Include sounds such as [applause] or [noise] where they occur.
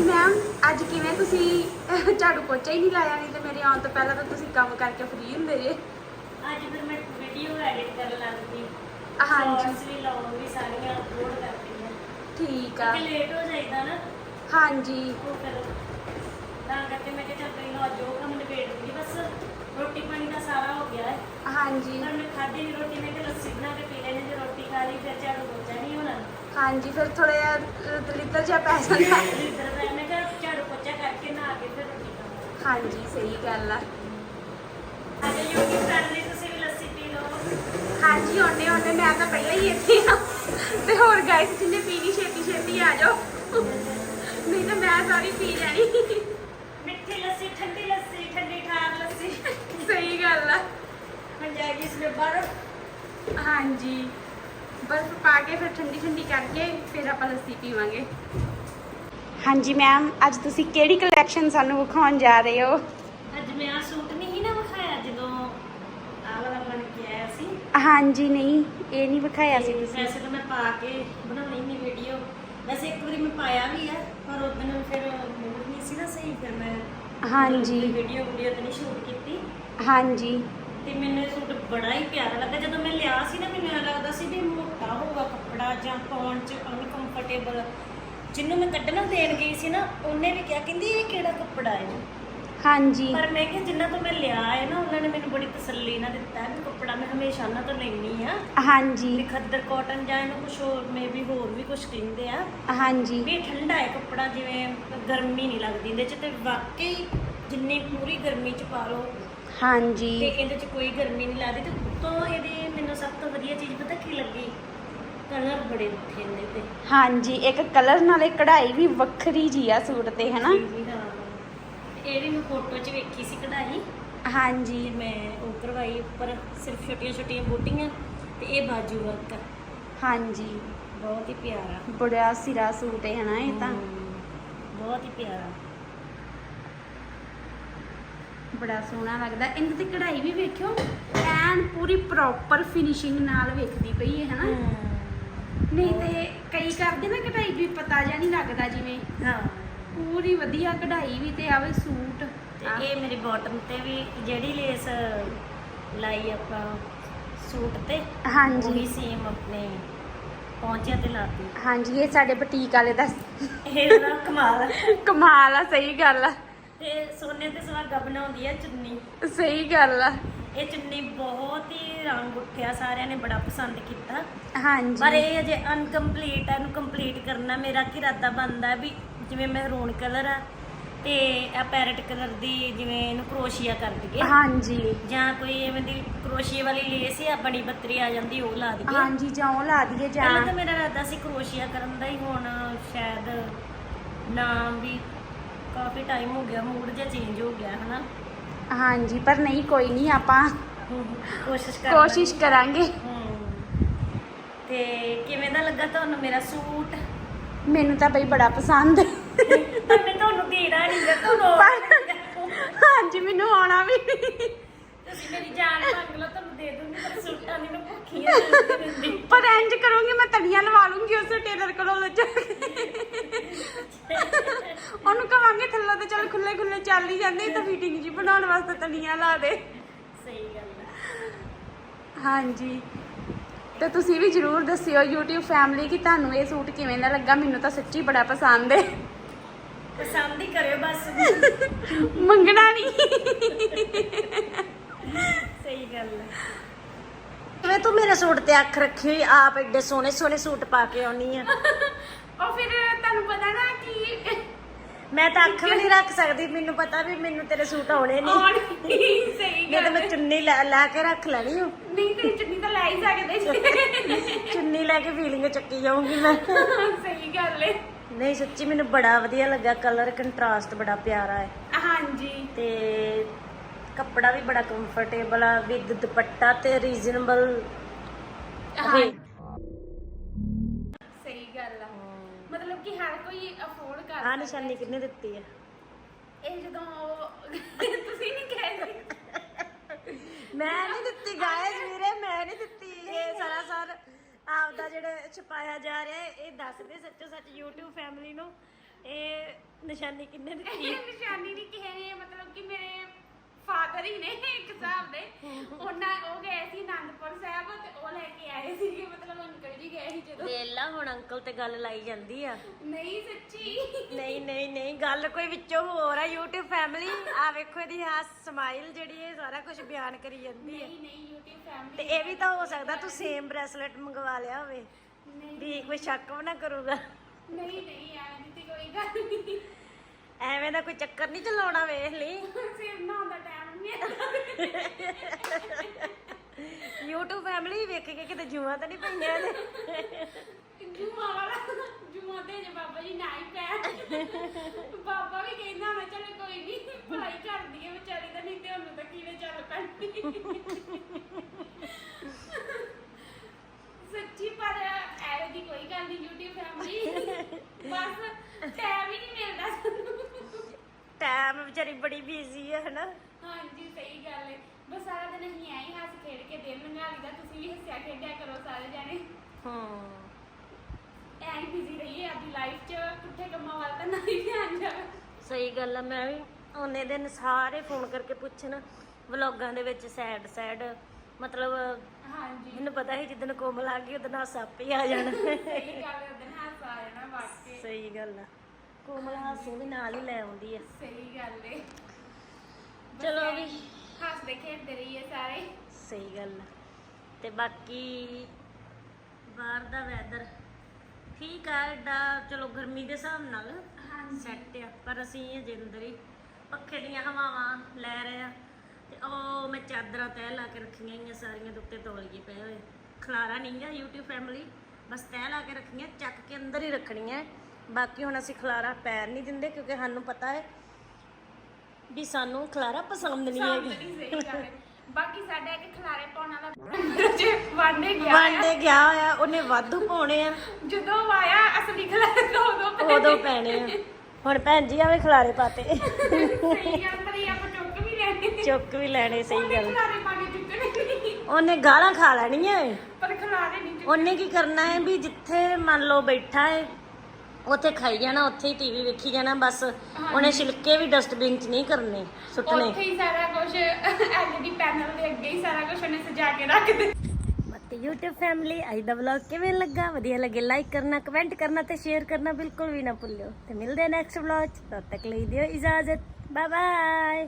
ਹਾਂਜੀ ਮੈਮ ਅੱਜ ਕਿਵੇਂ ਤੁਸੀਂ [laughs] ਝਾੜੂ ਪੋਚਾ ਹੀ ਨਹੀਂ ਲਾਇਆ? ਨਹੀਂ ਤੇ ਮੇਰੇ ਆਉਣ ਤੋਂ ਪਹਿਲਾਂ ਤਾਂ ਤੁਸੀਂ ਕੰਮ ਕਰਕੇ ਫ੍ਰੀ ਹੁੰਦੇ ਜੇ। ਅੱਜ ਫਿਰ ਮੈਂ ਵੀਡੀਓ ਐਡਿਟ ਕਰਨ ਲੱਗ ਪਈ। ਹਾਂਜੀ। Shorts ਵੀ ਲਾਉਂਗੀ ਸਾਰੀਆਂ ਅਪਲੋਡ ਕਰਦੀ ਹਾਂ ਠੀਕ ਆ। ਕਿ ਲੇਟ ਹੋ ਜਾਈਦਾ ਨਾ। ਹਾਂਜੀ। ਉਹ ਫਿਰ ਤਾਂ ਕਰਕੇ ਮੈਂ ਕਿਹਾ ਚੱਲ ਪਹਿਲਾਂ ਅੱਜ ਉਹ ਕੰਮ ਨਿਬੇੜ ਦੂੰਗੀ ਬਸ ਰੋਟੀ ਪਾਣੀ ਦਾ ਸਾਰਾ ਹੋ ਗਿਆ ਹੈ। ਹਾਂਜੀ। ਪਰ ਮੈਂ ਖਾਧੀ ਨਹੀਂ ਰੋਟੀ ਮੈਂ ਕਿਹਾ ਲੱਸੀ ਬਣਾ ਕੇ ਪੀ ਲੈਣੀ ਜੇ ਰੋਟੀ ਖਾ ਲਈ ਫਿਰ ਝਾੜੂ ਪੋਚਾ ਨਹੀਂ ਹੋਣਾ। ਹਾਂਜੀ ਫਿਰ ਥੋੜਾ ਜਿਹਾ ਦਲਿੱਦਰ ਜਿਹਾ ਪੈ ਜਾਂਦਾ। ਮੈਂ ਕਿਹਾ ਝਾੜੂ ਪੋਚਾ ਕਰਕੇ ਨਹਾ ਕੇ ਫਿਰ ਰੋਟੀ ਹਾਂਜੀ ਸਹੀ ਗੱਲ ਆ। ਅੱਜ YouTube ਫੈਮਿਲੀ ਤੁਸੀਂ ਵੀ ਲੱਸੀ ਪੀ ਲਓ। ਹਾਂਜੀ ਉਹਨੇ ਉਹਨੇ ਮੈਂ ਤਾਂ ਪਹਿਲਾਂ ਹੀ ਇੱਥੇ ਆ। ਤੇ ਹੋਰ ਗਾਇਸ ਜਿੰਨੇ ਪੀਣੀ ਛੇਤੀ ਛੇਤੀ ਆ ਜਾਓ। ਨਹੀਂ ਤਾਂ ਮੈਂ ਸਾਰੀ ਪੀ ਲੈਣੀ। ਮਿੱਠੀ ਲੱਸੀ ਠੰਡੀ ਲੱਸੀ ਠੰਡੀ ਠਾਰ ਲੱਸੀ। ਸਹੀ ਗੱਲ ਆ। ਹੁਣ ਜਾਏਗੀ ਇਸ ਵਿੱਚ ਬਰਫ਼ ਹਾਂਜੀ। ਬਰਫ ਪਾ ਕੇ ਫਿਰ ਠੰਡੀ ਠੰਡੀ ਕਰਕੇ ਫਿਰ ਆਪਾਂ ਲੱਸੀ ਪੀਵਾਂਗੇ। ਹਾਂਜੀ ਮੈਮ ਅੱਜ ਤੁਸੀਂ ਕਿਹੜੀ ਕਲੈਕਸ਼ਨ ਸਾਨੂੰ ਵਿਖਾਉਣ ਜਾ ਰਹੇ ਹੋ? ਅੱਜ ਮੈਂ ਆ ਸੂਟ ਨਹੀਂ ਨਾ ਵਿਖਾਇਆ ਜਦੋਂ ਆਹ ਵਾਲਾ ਬਣ ਕੇ ਆਇਆ ਸੀ। ਹਾਂਜੀ ਨਹੀਂ ਇਹ ਨਹੀਂ ਵਿਖਾਇਆ ਸੀ ਤੁਸੀਂ। ਵੈਸੇ ਤਾਂ ਮੈਂ ਪਾ ਕੇ ਬਣਾਉਣੀ ਨਹੀਂ ਵੀਡੀਓ ਵੈਸੇ ਇੱਕ ਵਾਰੀ ਮੈਂ ਪਾਇਆ ਵੀ ਆ ਪਰ ਉਦੋਂ ਨੂੰ ਫਿਰ ਮੂਡ ਨਹੀਂ ਸੀ ਨਾ ਸਹੀ ਫਿਰ ਮੈਂ ਹਾਂਜੀ। ਵੀਡੀਓ ਵੀਡੀਓ ਤੇ ਨਹੀਂ ਸ਼ੂਟ ਕੀਤੀ। ਹਾਂਜੀ। ਤੇ ਮੈਨੂੰ ਇਹ ਸੂਟ ਬੜਾ ਹੀ ਪਿਆਰਾ ਲੱਗਾ ਜਦੋਂ ਮੈਂ ਲਿਆ ਸੀ ਨਾ ਮੈਨੂੰ ਐਂ ਲੱਗਦਾ ਸੀ ਵੀ ਮੋਟਾ ਹੋਊਗਾ ਕੱਪੜਾ ਜਾਂ ਪਾਉਣ ਚ ਅਨਕੰਫਰਟੇਬਲ ਜਿਹਨੂੰ ਮੈਂ ਕੱਢਣਾ ਦੇਣ ਗਈ ਸੀ ਨਾ ਉਹਨੇ ਵੀ ਕਿਹਾ ਕਹਿੰਦੀ ਇਹ ਕਿਹੜਾ ਕੱਪੜਾ ਹੈ? ਹਾਂਜੀ। ਪਰ ਮੈਂ ਕਿਹਾ ਜਿੰਨਾ ਤੋਂ ਮੈਂ ਲਿਆ ਹੈ ਨਾ ਉਹਨਾਂ ਨੇ ਮੈਨੂੰ ਬੜੀ ਤਸੱਲੀ ਨਾਲ ਦਿੱਤਾ ਵੀ ਕੱਪੜਾ ਮੈਂ ਹਮੇਸ਼ਾ ਉਹਨਾਂ ਤੋਂ ਲੈਣੀ ਆ ਵੀ ਹਾਂਜੀ ਖੱਦਰ ਕਾਟਨ ਜਾਂ ਇਹਨੂੰ ਕੁਝ ਹੋਰ ਮੇਬੀ ਹੋਰ ਵੀ ਕੁਝ ਕਹਿੰਦੇ ਆ। ਹਾਂਜੀ। ਵੀ ਇਹ ਠੰਡਾ ਹੈ ਕੱਪੜਾ ਜਿਵੇਂ ਗਰਮੀ ਨਹੀਂ ਲੱਗਦੀ ਇਹਦੇ ਚ ਤੇ ਵਾਕਈ ਜਿੰਨੀ ਪੂਰੀ ਗਰਮੀ ਚ ਪਾ ਲਓ। ਤੇ ਹਾਂਜੀ ਇਹਦੇ ਚ ਕੋਈ ਗਰਮੀ ਨਹੀਂ ਲੱਗਦੀ ਤੇ ਉੱਤੋਂ ਇਹਦੇ ਮੈਨੂੰ ਸਭ ਤੋਂ ਵਧੀਆ ਚੀਜ਼ ਪਤਾ ਕੀ ਲੱਗੀ? ਕਲਰ ਬੜੇ ਉੱਠੇ ਇਹਦੇ ਤੇ। ਹਾਂਜੀ ਇੱਕ ਕਲਰ ਨਾਲੇ ਕਢਾਈ ਵੀ ਵੱਖਰੀ ਜੀ ਆ ਸੂਟ ਤੇ ਹਨਾ? ਜੀ ਹਾਂ। ਮੈਂ ਫੋਟੋ 'ਚ ਵੇਖੀ ਸੀ ਕਢਾਈ। ਹਾਂਜੀ। ਤੇ ਮੈਂ ਉਹ ਕਰਵਾਈ ਉੱਪਰ ਸਿਰਫ ਛੋਟੀਆਂ ਛੋਟੀਆਂ ਬੂਟੀਆਂ ਤੇ ਇਹ ਬਾਜੂ ਵਰਕ। ਹਾਂਜੀ। ਬਹੁਤ ਹੀ ਪਿਆਰਾ। ਬੜਾ ਸਿਰਾ ਸੂਟ ਹੈ ਹਨਾ ਇਹ ਤਾਂ? ਹਮ, ਬਹੁਤ ਹੀ ਪਿਆਰਾ। ਬੜਾ ਸੋਹਣਾ ਲੱਗਦਾ। ਇਹਨਾਂ ਤੇ ਕਢਾਈ ਵੀ ਵੇਖਿਓ ਐਨ ਪੂਰੀ ਪ੍ਰੋਪਰ ਫਿਨਿਸ਼ਿੰਗ ਨਾਲ ਵੇਖਦੀ ਪਈ ਹੈ ਹਨਾ? ਨਹੀਂ ਤੇ ਕਈ ਕਰਦੇ ਨਾ ਕਢਾਈ ਵੀ ਪਤਾ ਜਿਹਾ ਨਹੀਂ ਲੱਗਦਾ ਜਿਵੇਂ। ਹਾਂ। ਪੂਰੀ ਵਧੀਆ ਕਢਾਈ ਵੀ ਤੇ ਆਵੇ ਸੂਟ। ਤੇ ਇਹ ਮੇਰੀ ਬਾਟਮ ਤੇ ਵੀ ਜਿਹੜੀ ਲੇਸ ਲਾਈ ਆਪਾਂ ਸੂਟ ਤੇ ਹਾਂਜੀ। ਉਹੀ ਸੇਮ ਆਪਣੇ ਪਹੁੰਚਿਆ ਤੇ ਲਾਤੀ। ਹਾਂਜੀ ਇਹ ਸਾਡੇ ਬੁਟੀਕ ਵਾਲੇ ਦਾ ਇਹ ਉਹਦਾ ਕਮਾਲ ਆ। ਕਮਾਲ ਆ ਸਹੀ ਗੱਲ ਆ। ਤੇ ਸੋਨੇ ਤੇ ਸੁਹਾਗਾ ਬਣਾਉਂਦੀ ਆ ਚੁੰਨੀ। ਸਹੀ ਗੱਲ ਆ। ਇਹ ਚੁੰਨੀ ਬਹੁਤ ਹੀ ਰੰਗ ਉੱਠਿਆ ਸਾਰਿਆਂ ਨੇ ਬੜਾ ਪਸੰਦ ਕੀਤਾ। ਪਰ ਹਾਂਜੀ ਇਹ ਅਜੇ ਅਨਕੰਪਲੀਟ ਹੈ ਇਹਨੂੰ ਕੰਪਲੀਟ ਕਰਨਾ ਮੇਰਾ ਕੀ ਇਰਾਦਾ ਬਣਦਾ ਵੀ ਜਿਵੇਂ ਮਹਿਰੂਨ ਕਲਰ ਆ ਤੇ ਆ ਪੈਰਟ ਕਲਰ ਦੀ ਜਿਵੇਂ ਇਹਨੂੰ ਕਰੋਸ਼ੀਆ ਕਰ ਦਈਏ। ਹਾਂਜੀ। ਜਾਂ ਕੋਈ ਐਵੇਂ ਦੀ ਕਰੋਸ਼ੀਏ ਵਾਲੀ ਲੇਸ ਆ ਬਣੀ ਬੱਤਰੀ ਆ ਜਾਂਦੀ ਉਹ ਲਾ ਦਈਏ। ਹਾਂਜੀ ਜਾਂ ਉਹ ਲਾ ਦਈਏ ਪਹਿਲਾਂ ਤਾਂ ਜਾਂ ਮੇਰਾ ਇਰਾਦਾ ਸੀ ਕਰੋਸ਼ੀਆ ਕਰਨ ਦਾ ਹੀ ਹੁਣ ਸ਼ਾਇਦ ਨਾ ਵੀ ਕਾਫੀ ਟਾਈਮ ਹੋ ਗਿਆ ਮੂਡ ਜਿਹਾ ਚੇਂਜ ਹੋ ਗਿਆ ਹਨਾ। ਹਾਂਜੀ ਪਰ ਨਹੀਂ ਕੋਈ ਨਹੀਂ ਆਪਾਂ ਕੋਸ਼ਿਸ਼ ਕਰ ਕੋਸ਼ਿਸ਼ ਕਰਾਂਗੇ। ਤੇ ਕਿਵੇਂ ਦਾ ਲੱਗਾ ਤੁਹਾਨੂੰ ਮੇਰਾ ਸੂਟ? ਮੈਨੂੰ ਤਾਂ ਬਈ ਬੜਾ ਪਸੰਦ। ਤਾਂ ਮੈਂ ਤੁਹਾਨੂੰ ਦੇਣਾ ਨਹੀਂ ਗਾ ਤੁਹਾਨੂੰ ਹਾਂਜੀ ਮੈਨੂੰ ਆਉਣਾ ਵੀ ਤੁਸੀਂ ਮੇਰੀ ਜਾਨ ਮੰਗ ਲਓ ਤੁਹਾਨੂੰ ਦੇ ਦੂੰਗੀ ਪਰ ਸੂਟਾਂ ਦੀ ਭੁੱਖੀ ਆ ਦਿੰਦੀ। ਪਰ ਇੰਜ ਕਰੂੰਗੀ ਮੈਂ ਤੜੀਆਂ ਲਵਾ ਲੂੰਗੀ ਉਸ ਟੇਲਰ ਕੋਲੋਂ ਲੱਜ ਉਹਨੂੰ ਕਵਾਂਗੇ ਥੱਲੇ ਤੇ ਚੱਲ ਖੁੱਲੇ ਖੁੱਲੇ ਚੱਲ ਹੀ ਜਾਂਦੇ ਤਾਂ ਫਿਟਿੰਗ ਜੀ ਬਣਾਉਣ ਵਾਸਤੇ ਤੜੀਆਂ ਲਾ ਦੇ। ਸਹੀ ਗੱਲ ਹੈ ਹਾਂਜੀ। ਤੇ ਤੁਸੀਂ ਵੀ ਜਰੂਰ ਦੱਸਿਓ YouTube ਫੈਮਿਲੀ ਕਿ ਤੁਹਾਨੂੰ ਇਹ ਸੂਟ ਕਿਵੇਂ ਦਾ ਲੱਗਾ ਮੈਨੂੰ ਤਾਂ ਸੱਚੀ ਬੜਾ ਪਸੰਦ ਹੈ। ਪਸੰਦ ਹੀ ਕਰਿਓ ਬਸ। ਮੰਗਣਾ ਨਹੀਂ ਸਹੀ ਗੱਲ ਹੈ ਕਿਵੇਂ ਤੂੰ ਮੇਰੇ ਸੂਟ ਤੇ ਅੱਖ ਰੱਖੀ ਹੋਈ ਆਪ ਐਡੇ ਸੋਹਣੇ ਸੋਹਣੇ ਸੂਟ ਪਾ ਕੇ ਆਉਣੀ ਆ। ਉਹ ਫਿਰ ਤੁਹਾਨੂੰ ਪਤਾ ਨਾ ਕਿ ਮੈਂ ਤਾਂ ਅੱਖ ਵੀ ਨਹੀਂ ਰੱਖ ਸਕਦੀ ਮੈਨੂੰ ਪਤਾ ਵੀ ਮੈਨੂੰ ਤੇਰੇ ਸੂਟ ਆਉਣੇ ਨਹੀਂ। ਆਉਣ ਸਹੀ ਨਹੀਂ ਤਾਂ ਗੱਲ। ਮੈਂ। ਚੁੰਨੀ ਲੈ ਲੈ ਕੇ ਰੱਖ ਲੈਣੀ ਓ ਨਹੀਂ ਤੇ ਚੁੰਨੀ ਤਾਂ ਲੈ ਹੀ ਸਕਦੇ ਸੀ। ਚੁੰਨੀ ਲੈ ਕੇ ਫੀਲਿੰਗ ਚੱਕੀ ਜਾਊਂਗੀ ਮੈਂ। ਸਹੀ ਗੱਲ ਹੈ ਨਹੀਂ ਸੱਚੀ ਮੈਨੂੰ ਬੜਾ ਵਧੀਆ ਲੱਗਾ ਕਲਰ ਕੰਟਰਾਸਟ ਬੜਾ ਪਿਆਰਾ ਹੈ ਹਾਂਜੀ। ਤੇ ਕੱਪੜਾ ਵੀ ਬੜਾ ਕੰਫਰਟੇਬਲ ਆ ਵਿਦ ਦੁਪੱਟਾ ਤੇ ਰੀਜ਼ਨਬਲ ਹਾਂ ਆ ਨਿਸ਼ਾਨੀ ਕਿੰਨੇ ਦਿੱਤੀ ਹੈ ਇਹ ਜਦੋਂ ਉਹ- ਤੁਸੀਂ ਨਹੀਂ ਕਹਿ ਰਹੇ। ਮੈਂ ਨਹੀਂ ਦਿੱਤੀ ਗਾਇਸ ਵੀਰੇ ਮੈਂ ਨਹੀਂ ਦਿੱਤੀ। ਇਹ ਸਾਰਾ ਸਾਰ ਆਪਦਾ ਜਿਹੜਾ ਛਪਾਇਆ ਜਾ ਰਿਹਾ ਹੈ, ਇਹ ਦੱਸਦੇ ਸੱਚੋ ਸੱਚ YouTube ਫੈਮਿਲੀ ਨੂੰ ਇਹ ਨਿਸ਼ਾਨੀ ਕਿੰਨੇ ਦਿੱਤੀ? ਨਿਸ਼ਾਨੀ ਨਹੀਂ ਕਿਸੇ ਨੇ ਮਤਲਬ ਕਿ ਮੇਰੇ ਹੀ ਨੇ ਇੱਕ ਹਿਸਾਬ ਦੇ। ਉਹਨਾਂ ਉਹ ਗਏ ਸੀ ਆਨੰਦਪੁਰ ਸਾਹਿਬ ਤੇ ਉਹ ਲੈ ਕੇ ਆਏ ਸੀਗੇ। ਮਤਲਬ ਅੰਕਲ ਜੀ ਗਏ ਸੀ ਜਦੋਂ। ਵੇਲਾ ਹੁਣ ਅੰਕਲ ਤੇ ਗੱਲ ਲਾਈ ਜਾਂਦੀ ਆ। ਨਹੀਂ ਸੱਚੀ। ਨਹੀਂ ਨਹੀਂ ਨਹੀਂ ਗੱਲ ਕੋਈ ਵਿੱਚੋਂ ਹੋਰ ਆ। YouTube ਫੈਮਿਲੀ ਆ ਵੇਖੋ ਇਹਦੀ ਆ ਸਮਾਈਲ ਜਿਹੜੀ ਇਹ ਸਾਰਾ ਕੁਝ ਬਿਆਨ ਕਰੀ ਜਾਂਦੀ ਹੈ ਨਹੀਂ ਨਹੀਂ YouTube ਫੈਮਿਲੀ ਤੇ ਇਹ ਵੀ ਤਾਂ ਹੋ ਸਕਦਾ ਤੂੰ ਸੇਮ ਬ੍ਰੈਸਲੇਟ ਮੰਗਵਾ ਲਿਆ ਹੋਵੇ। ਨਹੀਂ। ਵੀ ਕੋਈ ਸ਼ੱਕ ਵੀ ਨਾ ਕਰੂਗਾ। ਨਹੀਂ ਨਹੀਂ ਤੇ ਕੋਈ ਗੱਲ ਨਹੀਂ। ਐਵੇਂ ਦਾ ਕੋਈ ਚੱਕਰ ਨਹੀਂ ਚਲਾਉਣਾ ਵੇਖ ਲਈ। ਸਿਰ ਨਾ ਦਾ ਟਾਈਮ YouTube ਫੈਮਿਲੀ ਵੇਖ ਕੇ ਕਿਤੇ ਜੂਆਂ ਤਾਂ ਨਹੀਂ ਪਈਆਂ ਇਹਦੇ ਜੂਆ ਵਾਲਾ ਜੂਆ ਤੇ ਜੇ ਬਾਬਾ ਜੀ ਨਾ ਹੀ ਪੈ ਬਾਬਾ ਵੀ ਕਹਿੰਦਾ ਹੋਣਾ ਚਲ ਕੋਈ ਨਹੀਂ ਭਲਾਈ ਕਰਦੀ ਹੈ ਵਿਚਾਰੀ ਦਾ ਨਹੀਂ ਤੇ ਉਹਨੂੰ ਤਾਂ ਕੀੜੇ ਚੱਲ ਪੈਣਗੇ। ਸੱਚੀ ਪਰ ਐਵੇਂ ਦੀ ਕੋਈ ਗੱਲ ਨਹੀਂ YouTube ਫੈਮਿਲੀ ਬਸ ਟਾਈਮ ਹੀ ਨਹੀਂ ਮਿਲਦਾ ਸਾਨੂੰ। ਟਾਈਮ ਵਿਚਾਰੀ ਬੜੀ ਬਿਜ਼ੀ ਹੈ ਹਨਾ। ਹਾਂਜੀ ਸਹੀ ਗੱਲ ਹੈ ਬਸ ਸਾਰਾ ਦਿਨ ਅਸੀਂ ਐਂ ਹੀ ਹੱਸ ਖੇਡ ਕੇ ਦਿਨ ਲੰਘਾ ਲਈਦਾ ਤੁਸੀਂ ਵੀ ਹੱਸਿਆ ਖੇਡਿਆ ਕਰੋ ਸਾਰੇ ਜਾਣੇ। ਹਾਂ। ਐਂ ਬਿਜ਼ੀ ਰਹੀਏ ਆਪਣੀ ਲਾਈਫ 'ਚ ਪੁੱਠੇ ਕੰਮਾਂ ਵੱਲ ਤਾਂ ਨਹੀਂ ਧਿਆਨ ਜਾਵੇ। ਸਹੀ ਗੱਲ ਆ ਮੈਂ ਵੀ ਉਹਨੇ ਦਿਨ ਸਾਰੇ ਫੋਨ ਕਰਕੇ ਪੁੱਛਣ ਵਲੌਗਾਂ ਦੇ ਵਿੱਚ ਸੈਡ ਸੈਡ ਮਤਲਬ ਹਾਂਜੀ। ਮੈਨੂੰ ਪਤਾ ਸੀ ਜਿੱਦਣ ਕੋਮਲ ਆ ਗਈ ਉਦੋਂ ਸੱਪ ਹੀ ਆ ਜਾਣਾ। ਸਹੀ ਗੱਲ ਹੈ ਦਿਨ ਹੱਸ ਆ ਜਾਣਾ ਵਾਕਈ। ਸਹੀ ਗੱਲ ਆ। ਕੋਮਲ ਹਾਸੂ ਵੀ ਨਾਲ ਹੀ ਲੈ ਆਉਂਦੀ ਆ। ਸਹੀ ਗੱਲ ਹੈ ਚਲੋ ਵੀ। ਹੀ ਹੱਸਦੇ ਖੇਡਦੇ ਰਹੀਏ ਸਾਰੇ। ਸਹੀ ਗੱਲ ਆ। ਤੇ ਬਾਕੀ ਬਾਹਰ ਦਾ ਵੈਦਰ ਠੀਕ ਆ ਏਡਾ ਚਲੋ ਗਰਮੀ ਦੇ ਹਿਸਾਬ ਨਾਲ ਸੈੱਟ ਆ ਪਰ ਅਸੀਂ ਅਜੇ ਅੰਦਰ ਹੀ ਪੱਖੇ ਦੀਆਂ ਹਵਾਵਾਂ ਲੈ ਰਹੇ ਆ। ਤੇ ਉਹ ਮੈਂ ਚਾਦਰਾਂ ਤਹਿ ਲਾ ਕੇ ਰੱਖੀਆਂ ਗਈਆਂ ਸਾਰੀਆਂ ਦੇ ਉੱਤੇ ਤੌਲੀਏ ਪਏ ਹੋਏ। ਖਲਾਰਾ ਨਹੀਂ ਗਾ YouTube ਫੈਮਿਲੀ ਬਸ ਤਹਿ ਲਾ ਕੇ ਰੱਖੀਆਂ ਚੱਕ ਕੇ ਅੰਦਰ ਹੀ ਰੱਖਣੀਆਂ। ਬਾਕੀ ਹੁਣ ਅਸੀਂ ਖਲਾਰਾ ਪੈਰ ਨਹੀਂ ਦਿੰਦੇ ਕਿਉਂਕਿ ਸਾਨੂੰ ਪਤਾ ਹੈ ਵੀ ਸਾਨੂੰ ਖਲਾਰਾ ਪਸੰਦ ਨਹੀਂ ਹੈਗੀ। ਬਾਕੀ ਸਾਡਾ ਇੱਕ ਖਲਾਰੇ ਪਾਉਣ ਵਾਲਾ ਜੇ ਵਾਂਡੇ ਗਿਆ ਆ। ਵਾਂਡੇ ਗਿਆ ਹੋਇਆ ਉਹਨੇ ਵਾਧੂ ਪਾਉਣੇ ਆ। ਜਦੋਂ ਉਹ ਆਇਆ ਅਸਲੀ ਖਲਾਰੇ ਤੋਂ ਉਦੋਂ ਪੈ ਉਦੋਂ ਪੈਣੇ ਆ। ਹੁਣ ਭੈਣ ਜੀ ਆਵੇ ਖਲਾਰੇ ਪਾਤੇ। ਸਹੀ ਗੱਲ ਪਰ ਇਹ ਆਪਾਂ ਚੁੱਕ ਵੀ ਲੈਣੇ। ਚੁੱਕ ਵੀ ਲੈਣੇ ਸਹੀ ਗੱਲ। ਖਲਾਰੇ ਪਾ ਕੇ ਚੁੱਕਣੇ ਨਹੀਂ। ਉਹਨੇ ਗਾਲਾਂ ਖਾ ਲੈਣੀਆਂ ਏ। ਪਰ ਖਲਾਰੇ ਨਹੀਂ ਚੁੱਕਣੇ। ਉਹਨੇ ਕੀ ਕਰਨਾ ਹੈ ਵੀ ਜਿੱਥੇ ਮੰਨ ਲਓ ਬੈਠਾ ਹੈ ਉੱਥੇ ਖਾਈ ਜਾਣਾ ਉੱਥੇ ਹੀ ਟੀਵੀ ਵੇਖੀ ਜਾਣਾ ਬਸ ਉਹਨੇ ਛਿਲਕੇ ਵੀ ਡਸਟਬਿਨ 'ਚ ਨਹੀਂ ਕਰਨੇ ਸੁੱਟਣੇ। ਉੱਥੇ ਹੀ ਸਾਰਾ ਕੁਝ ਐਲਈਡੀ ਪੈਨਲ ਦੇ ਅੱਗੇ ਹੀ ਸਾਰਾ ਕੁਝ ਉਹਨੇ ਸਜਾ ਕੇ ਰੱਖ ਦਿੱਤਾ। ਬਾਕੀ YouTube ਫੈਮਿਲੀ ਅੱਜ ਦਾ ਵਲੌਗ ਕਿਵੇਂ ਲੱਗਾ? ਵਧੀਆ ਲੱਗੇ ਲਾਈਕ ਕਰਨਾ ਕਮੈਂਟ ਕਰਨਾ ਤੇ ਸ਼ੇਅਰ ਕਰਨਾ ਬਿਲਕੁਲ ਵੀ ਨਾ ਭੁੱਲਿਓ। ਤੇ ਮਿਲਦੇ ਆ ਨੈਕਸਟ ਵਲੌਗ ਤਦ ਤੱਕ ਲਈ ਦਿਓ ਇਜਾਜ਼ਤ। Bye bye